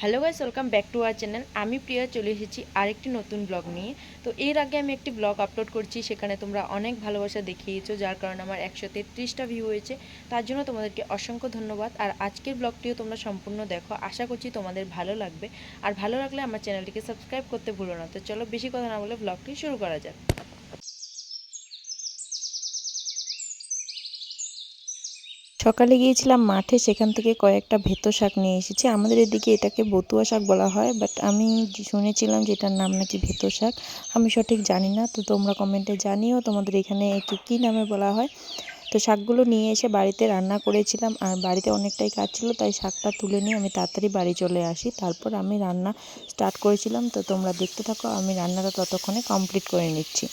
Hello guys welcome back to our channel আমি প্রিয়া চলে এসেছি আরেকটি নতুন ব্লগ নিয়ে। তো এর আগে আমি একটি ব্লগ আপলোড করছি, সেখানে তোমরা অনেক ভালোবাসা দেখিয়েছো, যার কারণে আমার একশো তেত্রিশটা ভিউ হয়েছে। তার জন্য তোমাদেরকে অসংখ্য ধন্যবাদ। আর আজকের ব্লগটিও তোমরা সম্পূর্ণ দেখো। আশা করছি তোমাদের ভালো লাগবে। আর ভালো লাগলে আমার চ্যানেলটিকে সাবস্ক্রাইব করতে ভুলো না। তো চলো বেশি কথা না বলে ব্লগটি শুরু করা যাক। সকালে গিয়েছিলাম মাঠে, সেখান থেকে কয়েকটা ভেতো শাক নিয়ে এসেছি। আমাদের এদিকে এটাকে বতুয়া শাক বলা হয় বাট আমি শুনেছিলাম যে এটার নাম নাকি ভেতো শাক। আমি সঠিক জানি না, তো তোমরা কমেন্টে জানিও তোমাদের এখানে একে কী নামে বলা হয়। তো শাকগুলো নিয়ে এসে বাড়িতে রান্না করেছিলাম, আর বাড়িতে অনেকটাই কাজ ছিল, তাই শাকটা তুলে নিয়ে আমি তাড়াতাড়ি বাড়ি চলে আসি। তারপর আমি রান্না স্টার্ট করেছিলাম, তো তোমরা দেখতে থাকো, আমি রান্নাটা ততক্ষণে কমপ্লিট করে নিচ্ছি।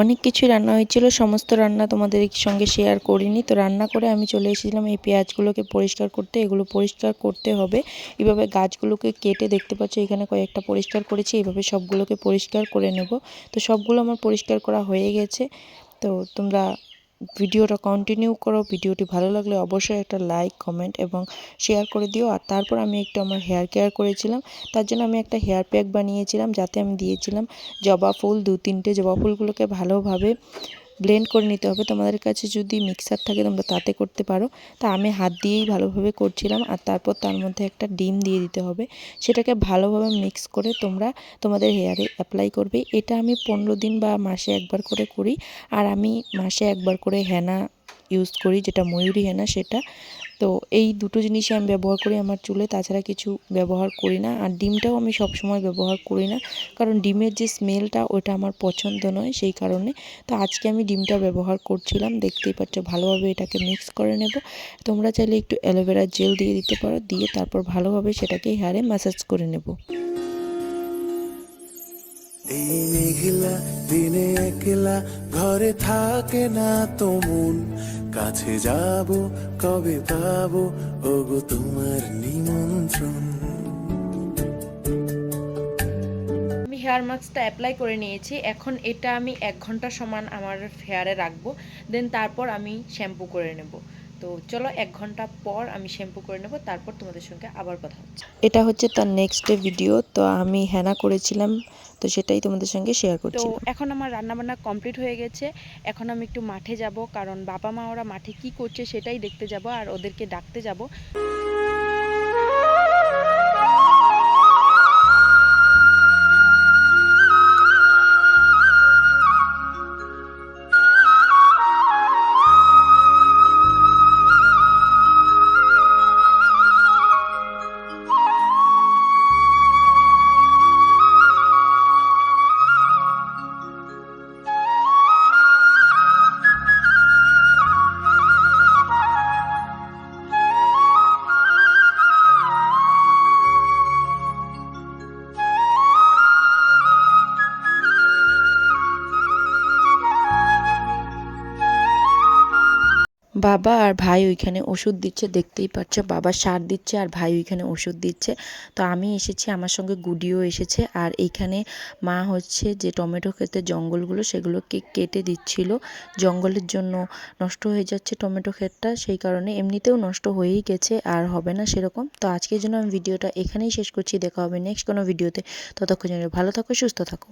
অনেক কিছুই রান্না হয়েছিল, সমস্ত রান্না তোমাদের সঙ্গে শেয়ার করিনি। তো রান্না করে আমি চলে এসেছিলাম এই পেঁয়াজগুলোকে পরিষ্কার করতে, এগুলো পরিষ্কার করতে হবে। এভাবে গাছগুলোকে কেটে দেখতে পাচ্ছ, এখানে কয়েকটা পরিষ্কার করেছি, এইভাবে সবগুলোকে পরিষ্কার করে নেব। তো সবগুলো আমার পরিষ্কার করা হয়ে গেছে। তো তোমরা ভিডিওটা কন্টিনিউ করো, ভিডিওটি ভালো লাগলে অবশ্যই একটা লাইক কমেন্ট এবং শেয়ার করে দিও। আর তারপর আমি একটু আমার হেয়ার কেয়ার করেছিলাম। তার জন্য আমি একটা হেয়ার প্যাক বানিয়েছিলাম, যাতে আমি দিয়েছিলাম জবা ফুল দু তিনটে জবা ফুলগুলোকে ভালোভাবে ব্লেন্ড করে নিতে হবে। তোমাদের কাছে যদি মিক্সার থাকে তোমরা তাতে করতে পারো। তা আমি হাত দিয়েই ভালোভাবে করছিলাম আর তারপর তার মধ্যে একটা ডিম দিয়ে দিতে হবে। সেটাকে ভালোভাবে মিক্স করে তোমরা তোমাদের হেয়ারে অ্যাপ্লাই করবে। এটা আমি পনেরো দিন বা মাসে একবার করে করি। আর আমি মাসে একবার করে হেনা ইউজ করি, যেটা ময়ূরী হেনা সেটা। তো এই দুটো জিনিসই আমি ব্যবহার করি আমার চুলে, তাছাড়া কিছু ব্যবহার করি না। আর ডিমটাও আমি সব সময় ব্যবহার করি না, কারণ ডিমের যে স্মেলটা ওটা আমার পছন্দ নয় সেই কারণে। তো আজকে আমি ডিমটা ব্যবহার করছিলাম, দেখতেই পাচ্ছ ভালোভাবে এটাকে মিক্স করে নেব। তোমরা চাইলে একটু অ্যালোভেরা জেল দিয়ে দিতে পারো, দিয়ে তারপর ভালোভাবে সেটাকে হেয়ারে ম্যাসাজ করে নেব। এই মেঘলা দিনে একলা ঘরে থাকে না তো মন। কাছে যাব কবে পাবো ওগো তোমার নিমন্ত্রণ। আমি হেয়ার মাস্কটা অ্যাপ্লাই করে নিয়েছি। এখন এটা আমি এক ঘণ্টা সমান আমার হেয়ারে রাখব। দেন তারপর আমি শ্যাম্পু করে নেব। তো চলো এক ঘণ্টা পর আমি শ্যাম্পু করে নেব। তারপর তোমাদের সঙ্গে আবার কথা হচ্ছে। এটা হচ্ছে তার নেক্সট ডে ভিডিও তো আমি হেনা করেছিলাম তো সেটাই তোমাদের সঙ্গে শেয়ার করছি তো এখন আমার রান্নাবান্না কমপ্লিট হয়ে গেছে। এখন আমি একটু মাঠে যাব কারণ বাবা মা ওরা মাঠে কি করছে সেটাই দেখতে যাব আর ওদেরকে ডাকতে যাব। বাবা আর ভাই ওইখানে ওষুধ দিচ্ছে, দেখতেই পাচ্ছ বাবা সার দিচ্ছে আর ভাই ওইখানে ওষুধ দিচ্ছে। তো আমি এসেছি, আমার সঙ্গে গুডিও এসেছে আর এইখানে মা হচ্ছে যে টমেটো খেতে জঙ্গলগুলো সেগুলোকে কেটে দিচ্ছিল। জঙ্গলের জন্য নষ্ট হয়ে যাচ্ছে টমেটো ক্ষেতটা, সেই কারণে এমনিতেও নষ্ট হয়েই গেছে আর হবে না সেরকম। তো আজকের জন্য আমি ভিডিওটা এখানেই শেষ করছি, দেখা হবে নেক্সট কোনো ভিডিওতে। ততক্ষণ ভালো থাকো, সুস্থ থাকো।